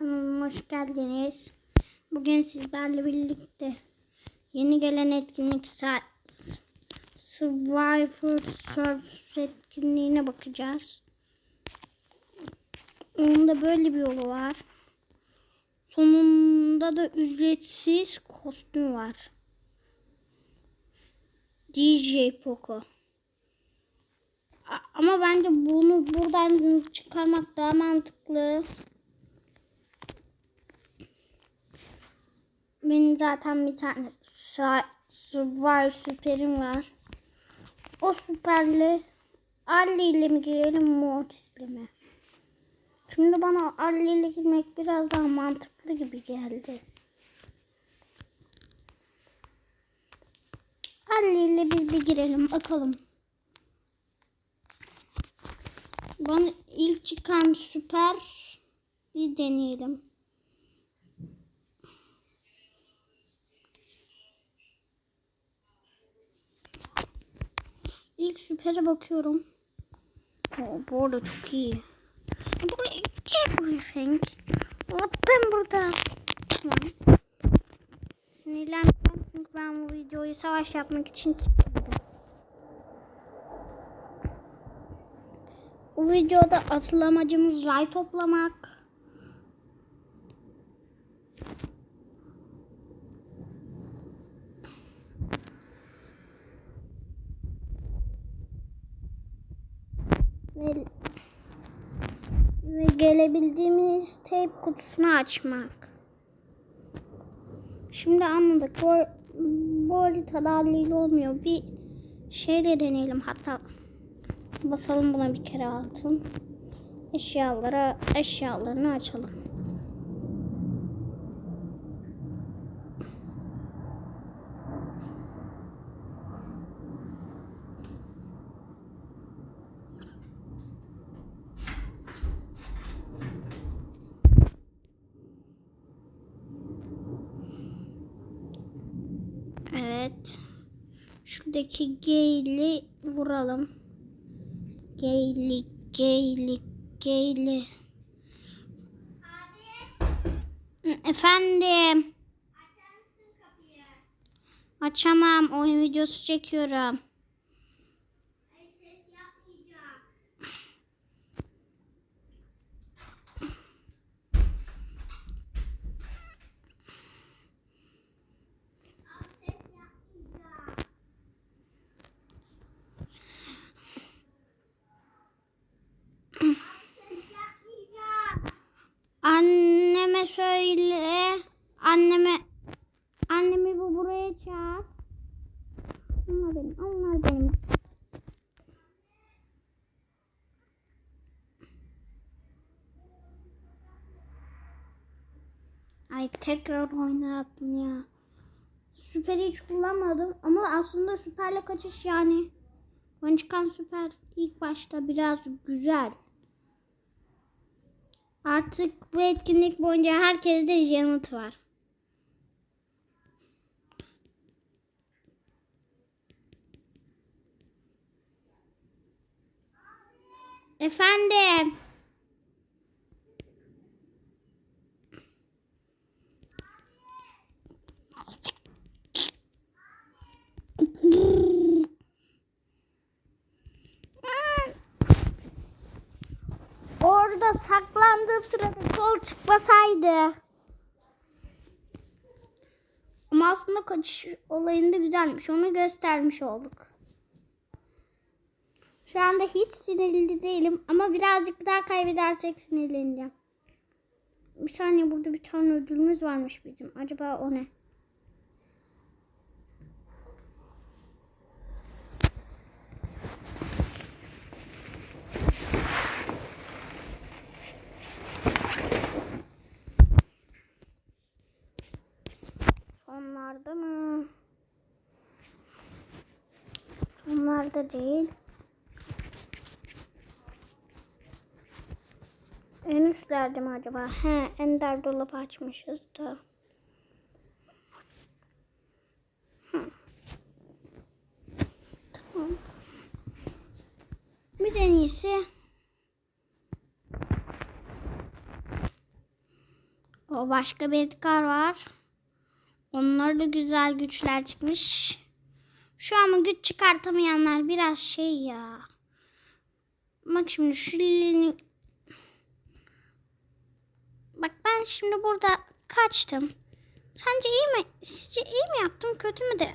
kanalıma hoş geldiniz. Bugün sizlerle birlikte yeni gelen etkinlik Sa- Survivor Surfers etkinliğine bakacağız. Onun da böyle bir yolu var. Sonunda da ücretsiz kostüm var. DJ Poco. Ama bence bunu buradan çıkarmak daha mantıklı. Benim zaten bir tane var süperim var. O süperle Ali ile mi girelim Mortis ile mi? Şimdi bana Ali ile girmek biraz daha mantıklı gibi geldi. Ali ile biz bir girelim bakalım. Bana ilk çıkan süper bir deneyelim. İlk süpere bakıyorum. Oo, bu arada çok iyi. Buraya gel buraya Frank. Hop ben burada. Tamam. Sinirlendim çünkü ben bu videoyu savaş yapmak için çekmedim. Bu videoda asıl amacımız ray toplamak. Ve, ve gelebildiğimiz tape kutusunu açmak. Şimdi anladık. Bu, bu haritada haliyle olmuyor. Bir şeyle deneyelim hatta. Basalım buna bir kere altın. Eşyalara eşyalarını açalım. Evet. Şuradaki geyli vuralım. Geyli, geyli, geyli. Hı, Efendim. Açamam. Oyun videosu çekiyorum. Benim. Onlar benim. Ay tekrar oynattım ya. Süper hiç kullanmadım ama aslında süperle kaçış yani. Bana çıkan süper ilk başta biraz güzel. Artık bu etkinlik boyunca herkeste yanıt var. Efendim. Orada saklandığım sırada kol çıkmasaydı. Ama aslında kaçış olayında güzelmiş. Onu göstermiş olduk. Şu anda hiç sinirli değilim ama birazcık daha kaybedersek sinirleneceğim. Bir saniye burada bir tane ödülümüz varmış bizim. Acaba o ne? Sonlarda mı? Sonlarda değil. En üstlerde mi acaba? He, ender dolabı açmışız da. Tamam. De en iyisi başka bir Edgar var. Onlar da güzel güçler çıkmış. Şu an güç çıkartamayanlar biraz şey ya. Bak şimdi şu. Bak ben şimdi burada kaçtım. Sence iyi mi? Sizce iyi mi yaptım kötü mü de?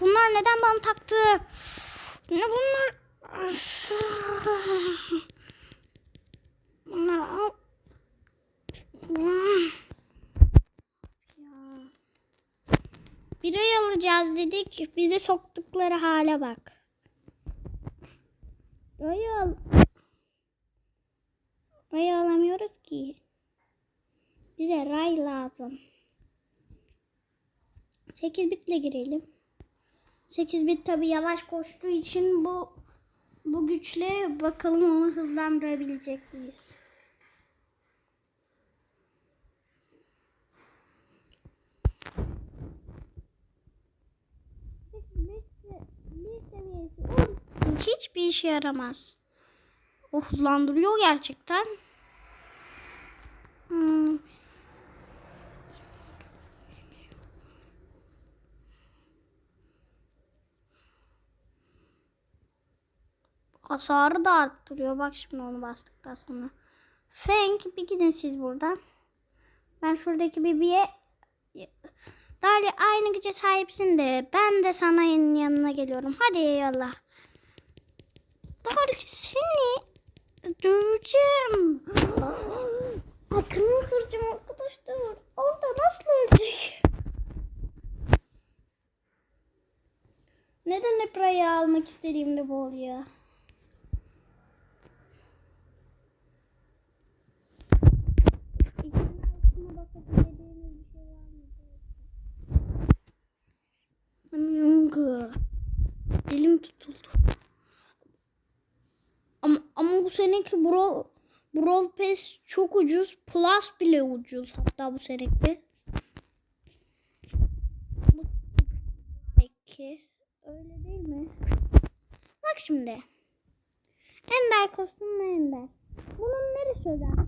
Bunlar neden bana taktı? Ne bunlar? Bunlar al. Ya. Bir ay alacağız dedik. Bizi soktukları hale bak. Rayı al. Rayı alamıyoruz ki. Bize ray lazım. 8 bitle girelim. 8 bit tabi yavaş koştuğu için bu bu güçle bakalım onu hızlandırabilecek miyiz? Bir seviyesi hiçbir işe yaramaz. O hızlandırıyor gerçekten. Hmm. Hasarı da arttırıyor. Bak şimdi onu bastıktan sonra. Frank bir gidin siz buradan. Ben şuradaki bebeğe Dali aynı güce sahipsin de ben de sana yanına geliyorum. Hadi eyvallah. Dali seni döveceğim. Aklımı kıracağım arkadaşlar. Orada nasıl ölecek? Neden hep rayı almak istediğimde bu oluyor? İkinin altına bakabileceğiniz bir şey var mı? Yungı. Elim tutuldu. Ama, bu seneki Brawl, Brawl Pass çok ucuz. Plus bile ucuz hatta bu seneki. Bu Peki. Öyle değil mi? Bak şimdi. Ender kostüm ve Ender. Bunun neresi özel?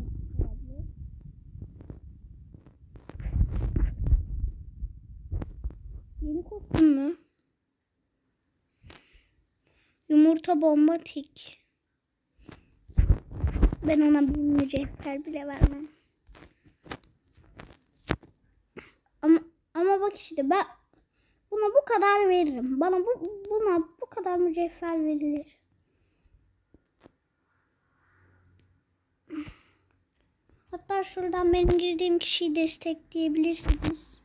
Yeni kostüm mü? Yumurta bomba tik. Ben ona bir mücevher bile vermem. Ama ama bak işte ben buna bu kadar veririm. Bana bu buna bu kadar mücevher verilir. Hatta şuradan benim girdiğim kişiyi destekleyebilirsiniz.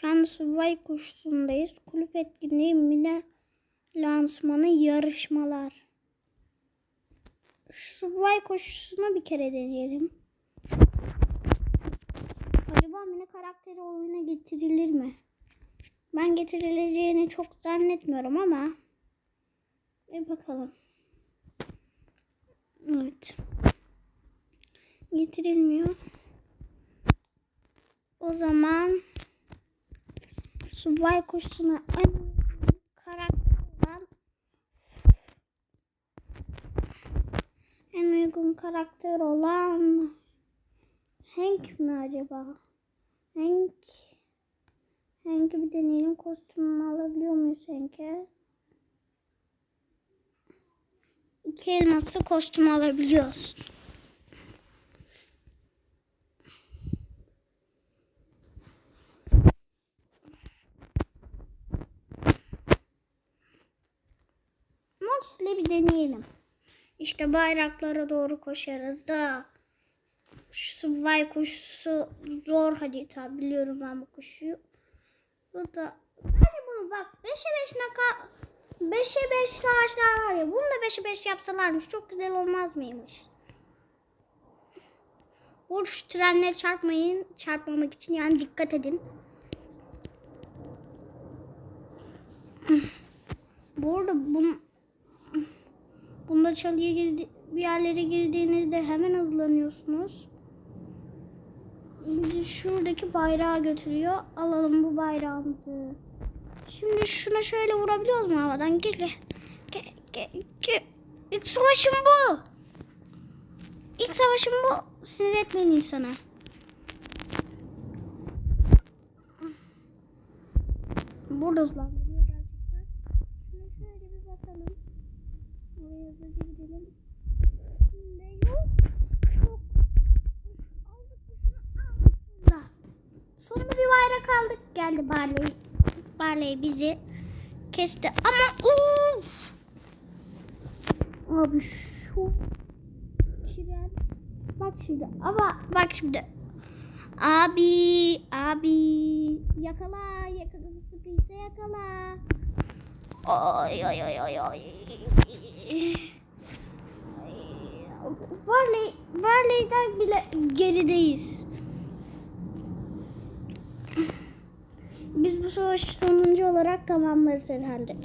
Şu an Subway koşusundayız. Kulüp etkinliği, mine lansmanı, yarışmalar. Şu Subway bir kere deneyelim. Acaba mini karakteri oyuna getirilir mi? Ben getirileceğini çok zannetmiyorum ama bir bakalım. Evet. Getirilmiyor. O zaman Subway koşusuna en karakter olan en uygun karakter olan Hank mi acaba? Hank Hank'i bir deneyelim. Kostümünü alabiliyor muyuz Hank'e? İki elması kostüm alabiliyoruz. Mods'le bir deneyelim. İşte bayraklara doğru koşarız da. Şu Subway koşusu zor harita. Biliyorum ben bu koşuyu. Bu da hadi bunu bak 5'e 5 naka 5'e 5 savaşlar var ya. Bunu da 5'e 5 yapsalarmış çok güzel olmaz mıymış? Bu şu trenleri çarpmayın. Çarpmamak için yani dikkat edin. Bu arada bunu Bunda çalıya girdi, bir yerlere girdiğinizde hemen hızlanıyorsunuz. bizi şuradaki bayrağa götürüyor. Alalım bu bayrağımızı. Şimdi şuna şöyle vurabiliyoruz mu havadan? Gel gel. Gel gel. İlk savaşım bu. İlk savaşım bu. Sinir etmeyin insana. Burada hızlandırıyor gerçekten. Şuna şöyle bir bakalım. Buraya hızlıca. Şimdi yok. Yok. Aldık. Sonunda bir bayrak aldık. Geldi Barley. Barley bizi kesti. Ama uf. Abi şu tren. Bak şimdi. Ama bak şimdi. Abi, abi yakala, yakala sıkıysa yakala. Ay ay ay ay ay. Varley, Varley'den bile gerideyiz. Biz bu savaşı sonuncu olarak tamamlarız herhalde.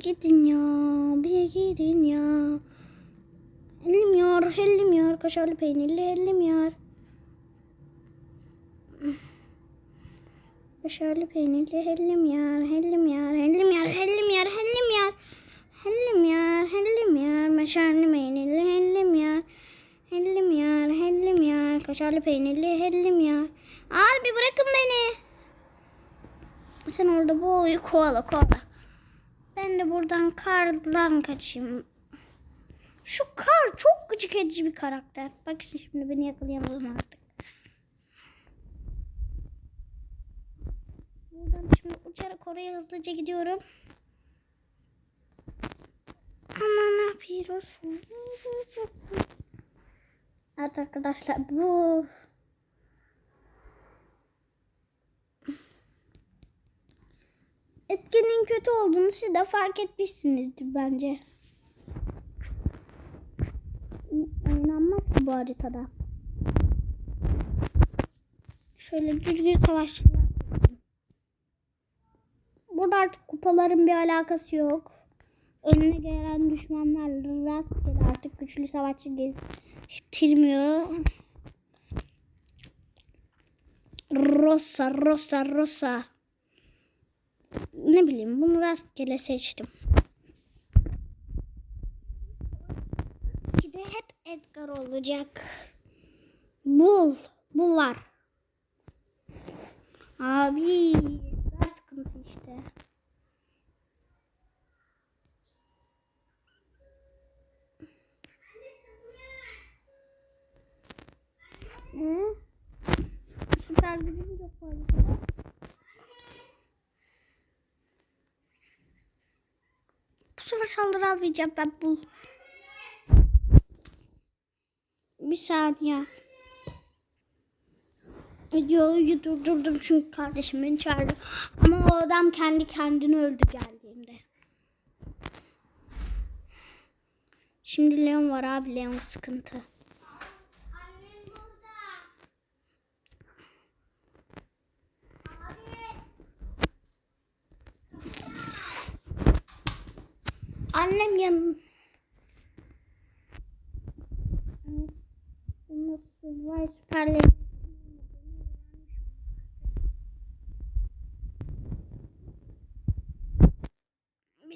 Gidin ya, bir gidin ya. Hellim yar, hellim yar, kaşarlı peynirli hellim yar. Kaşarlı peynirli hellim yar, hellim yar, hellim yar, hellim yar, hellim yar. Hellim yar, hellim yar, kaşarlı peynirli hellim yar. Hellim yar, hellim yar, kaşarlı peynirli hellim yar. Abi bırakın beni. Sen orada boyu kovala kovala. Ben de buradan kardan kaçayım. Şu kar çok gıcık edici bir karakter. Bak şimdi beni yakalayamaz artık. Buradan uçarak oraya hızlıca gidiyorum. Ama ne yapıyoruz? Evet arkadaşlar bu etkinin kötü olduğunu siz de fark etmişsinizdir bence. Oynanmaz bu haritada. Şöyle düzgün savaşçılar. Burada artık kupaların bir alakası yok. Önüne gelen düşmanlarla rastgele artık güçlü savaşçı getirmiyor. Rosa, Rosa, Rosa ne bileyim bunu rastgele seçtim. Bir hep Edgar olacak. Bul. Bul var. Abi. İşte. Ne? Süper gücüm çok fazla. Bu sefer saldırı almayacağım ben bul. Bir saniye. Videoyu durdurdum çünkü kardeşim beni çağırdı. Ama o adam kendi kendini öldü geldiğimde. Şimdi Leon var abi Leon sıkıntı. Annem yan. Nasıl var süperleri.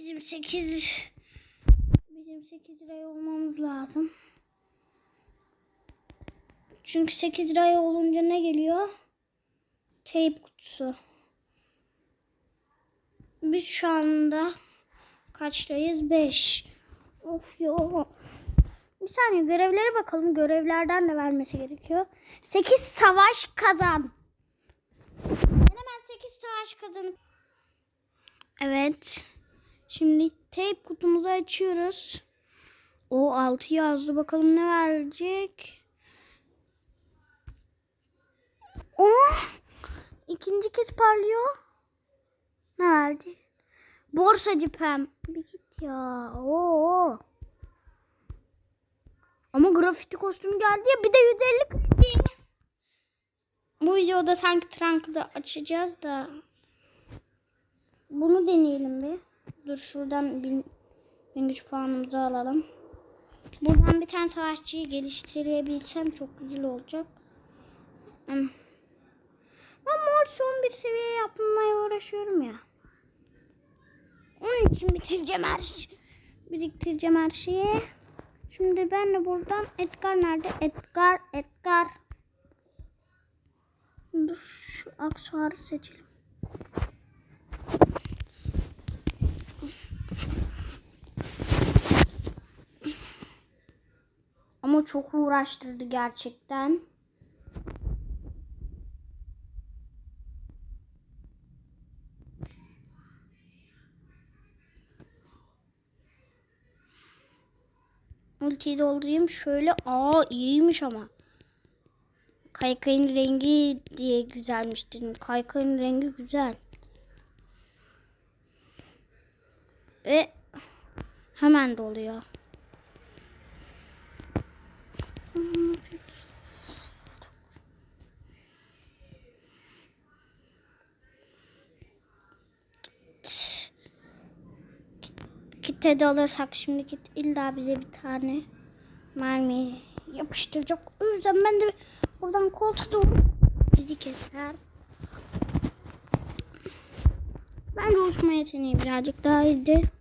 Bizim 8 bizim 8 liraya olmamız lazım. Çünkü 8 liraya olunca ne geliyor? Teyp kutusu. Biz şu anda kaçtayız? 5. Of ya. Bir saniye görevlere bakalım. Görevlerden de vermesi gerekiyor. 8 savaş kazan. Ben hemen 8 savaş kazan. Evet. Şimdi teyp kutumuzu açıyoruz. O 6 yazdı. Bakalım ne verecek. Oh! İkinci kez parlıyor. Ne verdi? Borsacı Pem. Bir git ya. Oo. Ama grafiti kostümü geldi ya. Bir de 150 kredi. Bu videoda sanki Trunk'ı açacağız da. Bunu deneyelim bir. Dur şuradan bin, En güç puanımızı alalım. Buradan bir tane savaşçıyı geliştirebilsem çok güzel olacak. Hmm. Ben mor son bir seviye yapmaya uğraşıyorum ya. Onun için bitireceğim her şeyi. Biriktireceğim her şeyi. Şimdi ben de buradan Edgar nerede? Edgar, Edgar. Dur şu aksuarı seçelim. Çok uğraştırdı gerçekten. Ultiyi doldurayım şöyle. Aa iyiymiş ama. Kaykayın rengi diye güzelmiş dedim. Kaykayın rengi güzel. Ve hemen doluyor. Kitle de alırsak şimdi git illa bize bir tane mermi yapıştıracak. O yüzden ben de buradan koltuğa doğru bizi keser. Bence uçma yeteneği birazcık daha iyidir.